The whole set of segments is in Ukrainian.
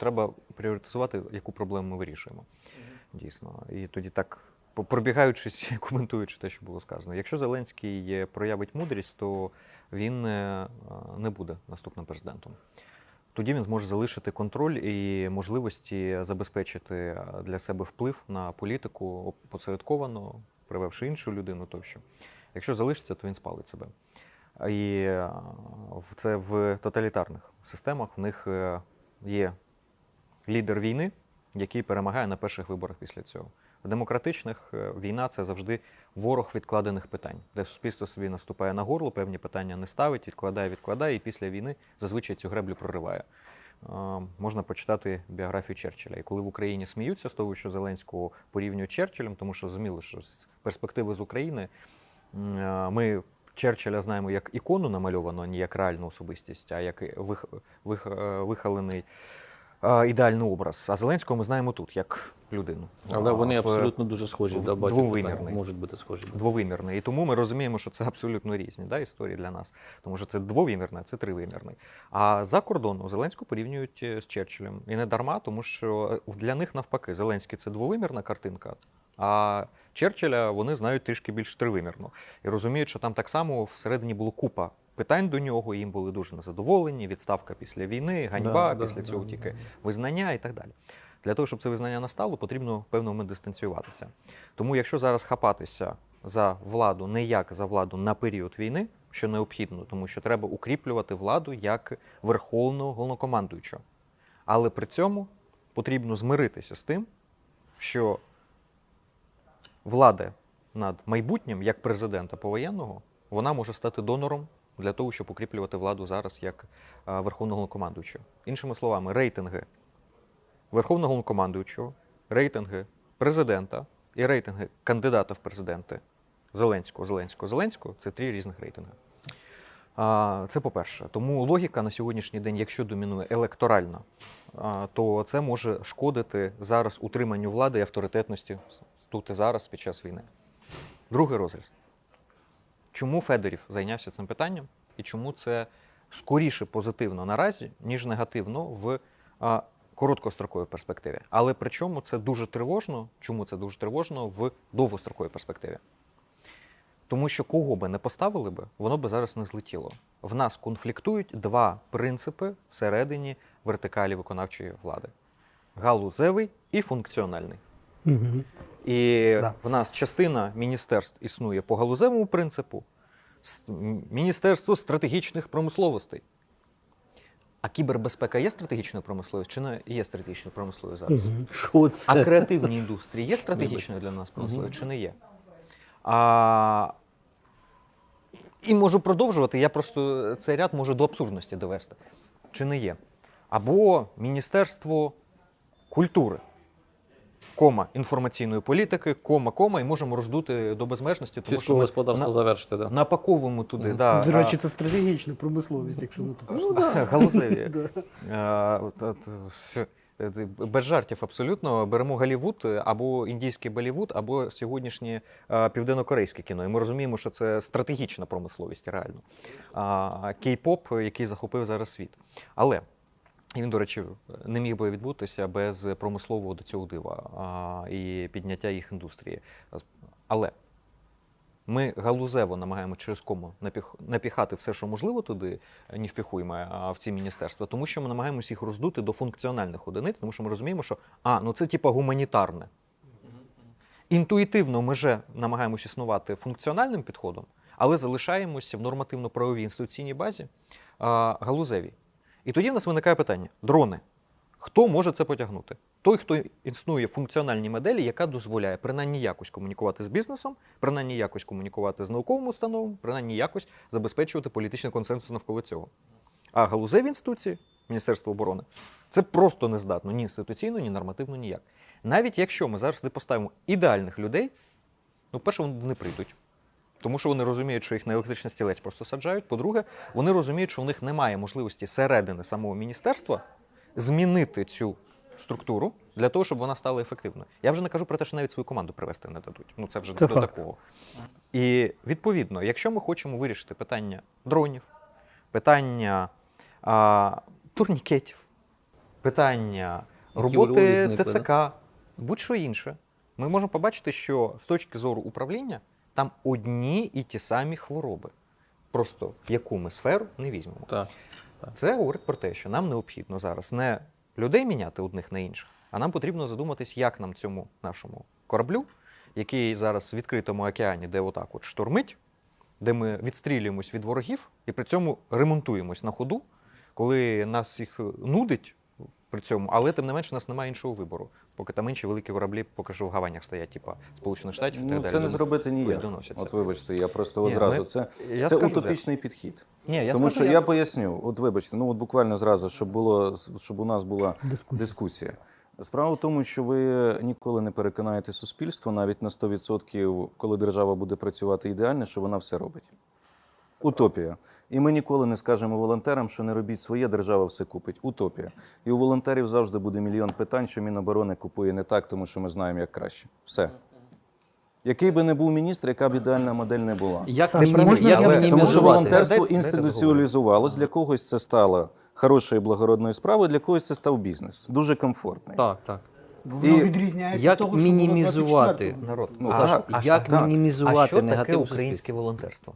треба пріоритизувати, яку проблему ми вирішуємо. Дійсно. І тоді так, пробігаючись, коментуючи те, що було сказано. Якщо Зеленський проявить мудрість, то він е, не буде наступним президентом. Тоді він зможе залишити контроль і можливості забезпечити е, для себе вплив на політику посередковано, привевши іншу людину тощо. Якщо залишиться, то він спалить себе. І е, це в тоталітарних системах в них є лідер війни, який перемагає на перших виборах після цього. В демократичних е, війна це завжди ворог відкладених питань, де суспільство собі наступає на горло, певні питання не ставить, відкладає, відкладає, і після війни зазвичай цю греблю прориває. Е, Можна почитати біографію Черчилля. І коли в Україні сміються з того, що Зеленського порівнюють з Черчиллем, тому що зрозуміло, що з перспективи з України е, ми Черчилля знаємо як ікону намальовану, не як реальну особистість, а як вих, вих, вихалений ідеальний образ. А Зеленського ми знаємо тут як людину. Але вони в- абсолютно дуже схожі в двовимірний. Можуть бути схожі. двовимірний. І тому ми розуміємо, що це абсолютно різні да, історії для нас. Тому що це двовимірне, це тривимірний. А за кордону Зеленського порівнюють е, з Черчиллем. І не дарма, тому що е, для них навпаки Зеленський це двовимірна картинка. А Черчилля вони знають трішки більш тривимірно. І розуміють, що там так само всередині було купа питань до нього, і їм були дуже незадоволені. Відставка після війни, ганьба, Да, після да, цього да, тільки да. визнання і так далі. Для того, щоб це визнання настало, потрібно в певний момент дистанціюватися. Тому, якщо зараз хапатися за владу не як за владу на період війни, що необхідно, тому що треба укріплювати владу як верховного головнокомандуючого. Але при цьому потрібно змиритися з тим, що влада над майбутнім, як президента повоєнного, вона може стати донором для того, щоб укріплювати владу зараз як верховного головнокомандуючого. Іншими словами, рейтинги верховного головнокомандуючого, рейтинги президента і рейтинги кандидата в президенти Зеленського, Зеленського, Зеленського це три різних рейтинги. Це по-перше. Тому логіка на сьогоднішній день, якщо домінує електоральна, то це може шкодити зараз утриманню влади і авторитетності тут і зараз під час війни. Другий розріз. Чому Федорів зайнявся цим питанням і чому це скоріше позитивно наразі, ніж негативно в короткостроковій перспективі. Але при чому це дуже тривожно? Чому це дуже тривожно в довгостроковій перспективі? Тому що кого би не поставили би, воно би зараз не злетіло. В нас конфліктують два принципи всередині вертикалі виконавчої влади: галузевий і функціональний. І Да. в нас частина міністерств існує по галузевому принципу, Міністерство стратегічних промисловостей. А кібербезпека є стратегічною промисловістю чи не є стратегічною промисловістю зараз? Що це? А креативні індустрії є стратегічною для нас промисловістю чи не є? А, і можу продовжувати, я просто цей ряд можу до абсурдності довести. Чи не є? Або Міністерство культури, кома інформаційної політики, кома, кома, і можемо роздути до безмежності, тому що ми господарства на- завершити, да. напаковуємо туди. Да, До речі, а- це стратегічна промисловість, якщо не то. Ну, да, галузеві. Е, Без жартів абсолютно беремо Голлівуд е, або індійський Болівуд, або сьогоднішнє е, південнокорейське кіно. І ми розуміємо, що це стратегічна промисловість, реально. Кей-поп, який захопив зараз світ. Але він, до речі, не міг би відбутися без промислового до цього дива і підняття їх індустрії. Але ми галузево намагаємо через кому напіх, напіхати все, що можливо туди, не впіхуємо а, в ці міністерства, тому що ми намагаємося їх роздути до функціональних одиниць, тому що ми розуміємо, що а, ну це типа гуманітарне. Інтуїтивно ми вже намагаємося існувати функціональним підходом, але залишаємося в нормативно-правовій інституційній базі а, галузевій. І тоді в нас виникає питання: дрони. Хто може це потягнути? Той, хто існує в функціональній моделі, яка дозволяє принаймні якось комунікувати з бізнесом, принаймні якось комунікувати з науковими установами, принаймні якось забезпечувати політичний консенсус навколо цього. А галузеві інституції, Міністерство оборони, це просто не здатно ні інституційно, ні нормативно, ніяк. Навіть якщо ми зараз не поставимо ідеальних людей, ну, перше, вони не прийдуть. Тому що вони розуміють, що їх на електричний стілець просто саджають. По-друге, вони розуміють, що в них немає можливості середини самого міністерства змінити цю структуру для того, щоб вона стала ефективною. Я вже не кажу про те, що навіть свою команду привести не дадуть. Ну це вже Це до факт. такого. І відповідно, якщо ми хочемо вирішити питання дронів, питання а, турнікетів, питання Які роботи зникли, ТЦК, будь-що інше, ми можемо побачити, що з точки зору управління там одні і ті самі хвороби. Просто яку ми сферу не візьмемо. Так. Це говорить про те, що нам необхідно зараз не людей міняти одних на інших, а нам потрібно задуматись, як нам цьому нашому кораблю, який зараз в відкритому океані, де отак от штурмить, де ми відстрілюємось від ворогів і при цьому ремонтуємось на ходу, коли нас їх нудить при цьому, але тим не менше у нас немає іншого вибору, поки там інші великі кораблі поки що в гаванях стоять, типа Сполучених Штатів так Ну, далі. це не зробити ніяк. доносяться. От вибачте, я просто Ні, одразу. ми- Це, я це скажу, утопічний підхід. Ні, я Тому скажу, що я- я поясню, от вибачте, ну от буквально зразу, щоб було щоб у нас була Дискусія. дискусія. Справа в тому, що ви ніколи не переконаєте суспільство навіть на 100%, коли держава буде працювати ідеально, що вона все робить. Утопія. І ми ніколи не скажемо волонтерам, що не робіть своє, держава все купить. Утопія. І у волонтерів завжди буде мільйон питань, що Міноборони купує не так, тому що ми знаємо, як краще. Все. Який би не був міністр, яка б ідеальна модель не була. Як, Саш, мінімі... можна як я- Тому що волонтерство інституціалізувалось, для когось це стало хорошою благородною справою, для когось це став бізнес. Дуже комфортний. Так, так. Бо воно І відрізняється як від того, що мінімізувати? народ. Ну, Саш, так, а як так. мінімізувати а що таке негатив українське волонтерство?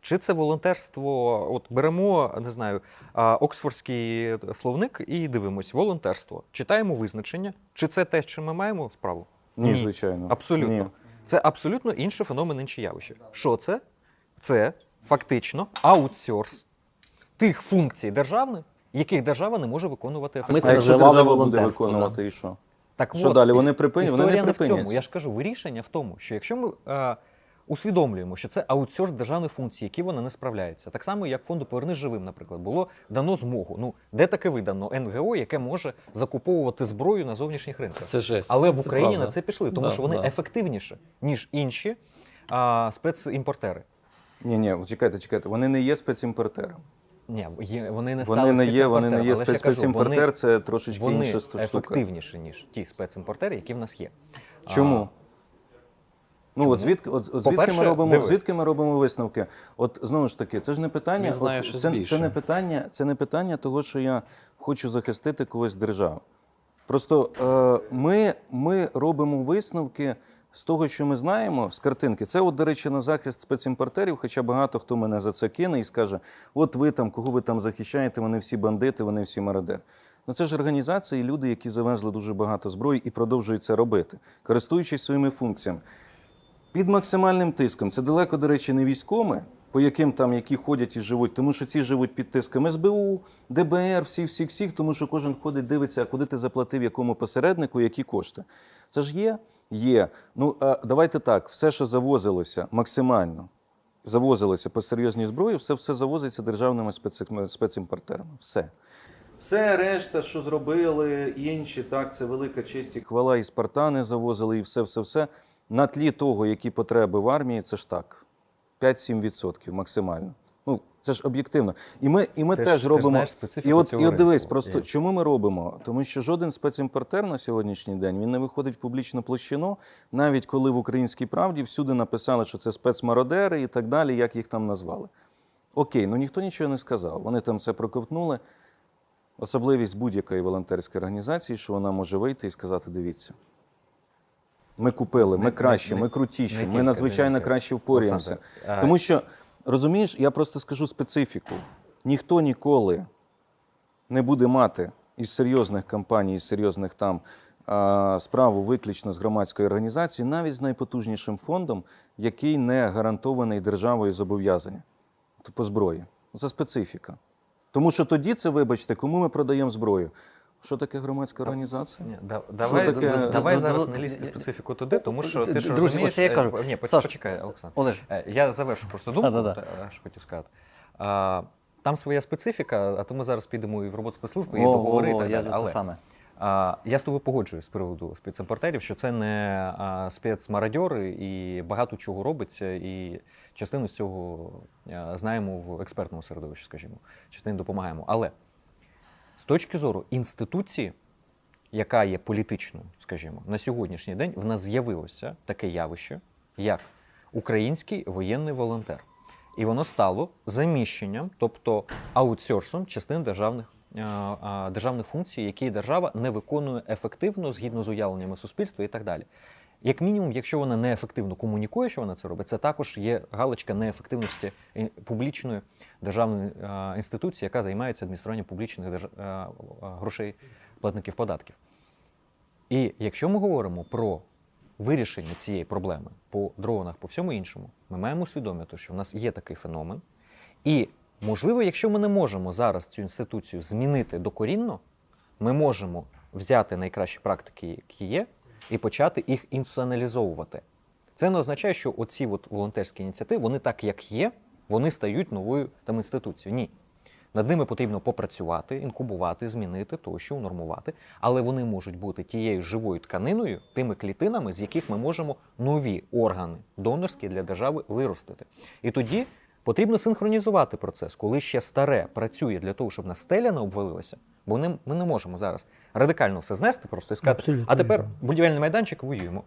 Чи це волонтерство? От беремо, не знаю, Оксфордський словник і дивимось волонтерство. Читаємо визначення. Чи це те, чим ми маємо справу? Ні, звичайно. Абсолютно. Ні. Це абсолютно інший феномен, інше явище. Що це? Це фактично аутсорс тих функцій державних, яких держава не може виконувати Ми це А якщо називали держава буде волонтерством, виконувати, і що? Так Що от, далі? Вони припинять? Вони Історія не не в цьому. Я ж кажу, вирішення в тому, що якщо ми е, усвідомлюємо, що це аутсорс державних функцій, які вона не справляється, так само як фонду Повернись живим, наприклад, було дано змогу. Ну де таке видано НГО, яке може закуповувати зброю на зовнішніх ринках. Це жесть. Але в Україні правда. на це пішли, тому Да, що вони да. ефективніші, ніж інші а, спецімпортери. Ні, ні, чекайте, чекайте. Вони не є спецімпортером. Ні, є, вони не Вони стали не є, вони не є спецімпортер, вони- це трошечки Вони інша штука. ефективніші, ніж ті спецімпортери, які в нас є. Чому? Ну, Чому? от звідки, от, от звідки, ми робимо, диви. звідки ми робимо висновки? От знову ж таки, це ж не питання. Знає от, це, це не питання, це не питання того, що я хочу захистити когось з держави. Просто е, ми, ми робимо висновки з того, що ми знаємо, з картинки. Це, от, до речі, на захист спецімпортерів, хоча багато хто мене за це кине і скаже: от ви там, кого ви там захищаєте, вони всі бандити, вони всі мародери. Ну це ж організації, люди, які завезли дуже багато зброї і продовжують це робити, користуючись своїми функціями. Під максимальним тиском. Це далеко, до речі, не військоми, по яким там які ходять і живуть, тому що ці живуть під тиском СБУ, ДБР, всіх, всіх, всіх, тому що кожен ходить, дивиться, куди ти заплатив якому посереднику, які кошти. Це ж є? Є. Ну а давайте так, все, що завозилося максимально, завозилося по серйозній зброї, все, все завозиться державними спецімпортерами. Все. Все решта, що зробили інші, так, це велика честь і хвала, і спартани завозили, і все, все, все. На тлі того, які потреби в армії, це ж так. 5-7% максимально. Ну, це ж об'єктивно. І ми, і ми Ти теж ти робимо. знаєш і от, і от дивись, просто І- чому ми робимо? Тому що жоден спецімпортер на сьогоднішній день він не виходить в публічну площину, навіть коли в українській правді всюди написали, що це спецмародери і так далі, як їх там назвали. Окей, ну ніхто нічого не сказав. Вони там це проковтнули. Особливість будь-якої волонтерської організації, що вона може вийти і сказати: дивіться. Ми купили, ми кращі, не- ми не крутіші, тільки, ми надзвичайно не краще впорюємося. А- Тому що, розумієш, я просто скажу специфіку. Ніхто ніколи не буде мати із серйозних компаній, із серйозних там справу виключно з громадської організації, навіть з найпотужнішим фондом, який не гарантований державою зобов'язання по зброї. Це специфіка. Тому що тоді це, вибачте, кому ми продаємо зброю? Що таке громадська організація? Ні, да- давай, таке? да- давай Да- да- зараз да- не лізти специфіку туди, тому що ти ж Друзі, розумієш... оце я е, кажу. Ні, Саш. почекай, Олександр. Олеж. Е, Я завершу просто думку, Да-да-да. що хотів сказати. А, Там своя специфіка, а то ми зараз підемо і в роботу спецслужби, і так я за це Але саме. а, я з тобою погоджуюсь з приводу спецімпортерів, що це не а, спецмародьори і багато чого робиться, і частину з цього а, знаємо в експертному середовищі, скажімо, частину допомагаємо. Але з точки зору інституції, яка є політичною, скажімо, на сьогоднішній день в нас з'явилося таке явище, як український воєнний волонтер. І воно стало заміщенням, тобто аутсорсом частин державних е, е, державних функцій, які держава не виконує ефективно згідно з уявленнями суспільства і так далі. Як мінімум, якщо вона неефективно комунікує, що вона це робить, це також є галочка неефективності е, публічної державної е, інституції, яка займається адмініструванням публічних е, грошей платників податків. І якщо ми говоримо про вирішення цієї проблеми по дронах, по всьому іншому, ми маємо усвідомити, що в нас є такий феномен. І, можливо, якщо ми не можемо зараз цю інституцію змінити докорінно, ми можемо взяти найкращі практики, які є, і почати їх інституціоналізовувати. Це не означає, що оці от волонтерські ініціативи, вони так як є, вони стають новою там інституцією. Ні. Над ними потрібно попрацювати, інкубувати, змінити тощо, унормувати, але вони можуть бути тією живою тканиною, тими клітинами, з яких ми можемо нові органи донорські для держави виростити. І тоді потрібно синхронізувати процес, коли ще старе працює для того, щоб на стеля не обвалилася, бо не- ми не можемо зараз радикально все знести просто і сказати, Абсолютно а тепер будівельний майданчик воюємо.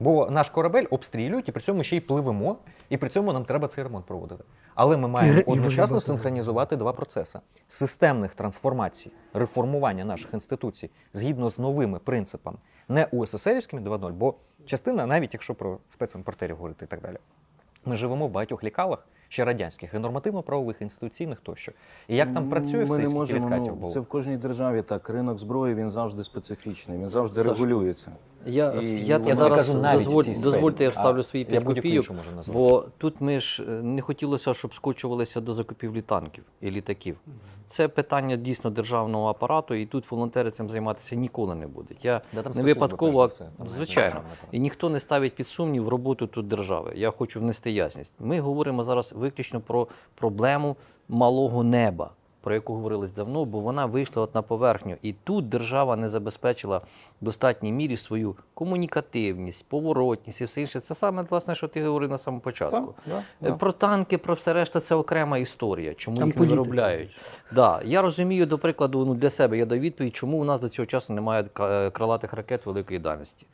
Бо наш корабель обстрілюють і при цьому ще й пливемо, і при цьому нам треба цей ремонт проводити. Але ми маємо і одночасно синхронізувати два процеси системних трансформацій, реформування наших інституцій згідно з новими принципами, не УССРівськими 2.0, бо частина, навіть якщо про спецімпортерів говорити і так далі, ми живемо в багатьох лікалах, ще радянських, і нормативно-правових, інституційних тощо. І як там працює все, скільки можемо, відкатів ну, було. Це в кожній державі так. Ринок зброї він завжди специфічний, він завжди Саш, регулюється. Я, І я, я зараз кажу, дозволь, дозвольте, я А, вставлю свої я 5 будь-яку копійок, бо тут ми ж е, не хотілося, щоб скочувалися до закупівлі танків і літаків. Це питання дійсно державного апарату, і тут волонтери цим займатися ніколи не будуть. Я Да, там не випадково, все, там звичайно, і ніхто не ставить під сумнів роботу тут держави. Я хочу внести ясність. Ми говоримо зараз виключно про проблему малого неба. Про яку говорилось давно, бо вона вийшла от на поверхню. І тут держава не забезпечила в достатній мірі свою комунікативність, поворотність і все інше. Це саме власне, що ти говорив на самому початку. Так, да, Е, Про танки, про все решта це окрема історія. Чому Там їх не політика. виробляють? Да. Я розумію, до прикладу, ну, для себе я даю відповідь, чому у нас до цього часу немає крилатих ракет великої дальності.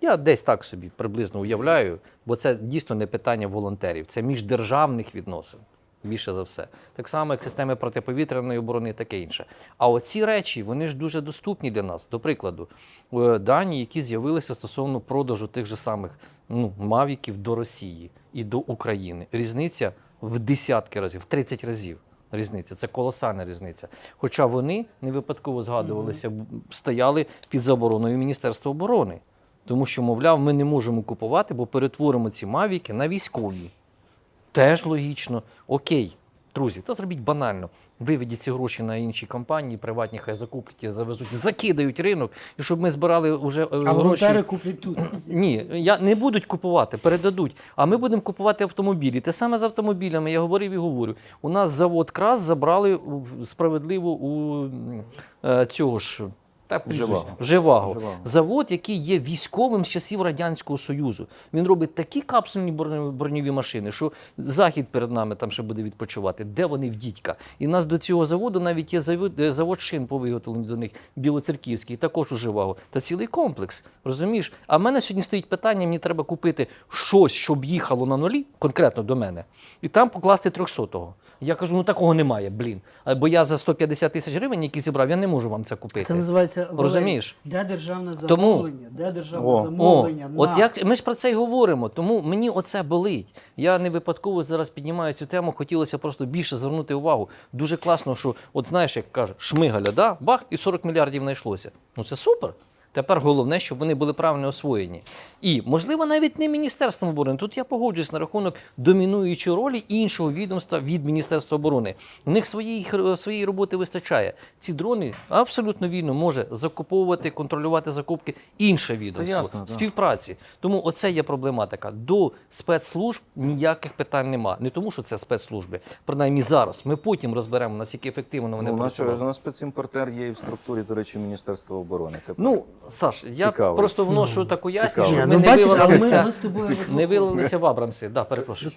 Я десь так собі приблизно уявляю, бо це дійсно не питання волонтерів, це міждержавних відносин. Більше за все. Так само, як системи протиповітряної оборони і таке інше. А оці речі, вони ж дуже доступні для нас. До прикладу, е, дані, які з'явилися стосовно продажу тих же самих ну, мавіків до Росії і до України. Різниця в десятки разів, в 30 разів. Різниця, це колосальна різниця. Хоча вони не випадково згадувалися, стояли під забороною Міністерства оборони. Тому що, мовляв, ми не можемо купувати, бо перетворимо ці мавіки на військові. Теж логічно. Окей, друзі, та зробіть банально. Виведіть ці гроші на інші компанії, приватні хай закуплять, завезуть, закидають ринок, і щоб ми збирали вже е, А гроші. волонтери куплять тут. Ні, я не будуть купувати, передадуть. А ми будемо купувати автомобілі. Те саме з автомобілями, я говорив і говорю. У нас завод крас забрали справедливо у е, цього ж. Та, прізвище. Живаго. Живаго. Живаго. Завод, який є військовим з часів Радянського Союзу. Він робить такі капсульні броньові- машини, що захід перед нами там ще буде відпочивати. Де вони в дідька? І нас до цього заводу навіть є завод, е, завод шин по виготовленню до них, Білоцерківський, також у Живаго. Та цілий комплекс. Розумієш? А в мене сьогодні стоїть питання: мені треба купити щось, щоб їхало на нулі, конкретно до мене, і там покласти 300-го. Я кажу, ну такого немає, блін. А, Бо я за 150 тисяч гривень, які зібрав, я не можу вам це купити. Це називається Розумієш? Де державне Тому- замовлення? Де державне О, О, замовлення? от як ми ж про це й говоримо, тому мені оце болить. Я не випадково зараз піднімаю цю тему. Хотілося просто більше звернути увагу. Дуже класно, що от знаєш, як каже, шмигаля, да? бах, і 40 мільярдів знайшлося. Ну це супер. Тепер головне, щоб вони були правильно освоєні. І, можливо, навіть не Міністерством оборони. Тут я погоджуюсь на рахунок домінуючої ролі іншого відомства від Міністерства оборони. У них своєї, хр- своєї роботи вистачає. Ці дрони абсолютно вільно може закуповувати, контролювати закупки інше відомство ясно, співпраці. Тому оце є проблематика. До спецслужб ніяких питань нема. Не тому, що це спецслужби, принаймні зараз. Ми потім розберемо, наскільки ефективно вони Ну, у нас, працювали. у нас спецімпортер є і в структурі, до речі, Міністерства оборони. Тепер. Ну, Саш, я Цікаво. просто вношу таку ясність, Цікаво. щоб Ні, ми ну, не бачиш, але ми, вивалилися, ми з тобою не вилилися в Абрамси. Да, перепрошую.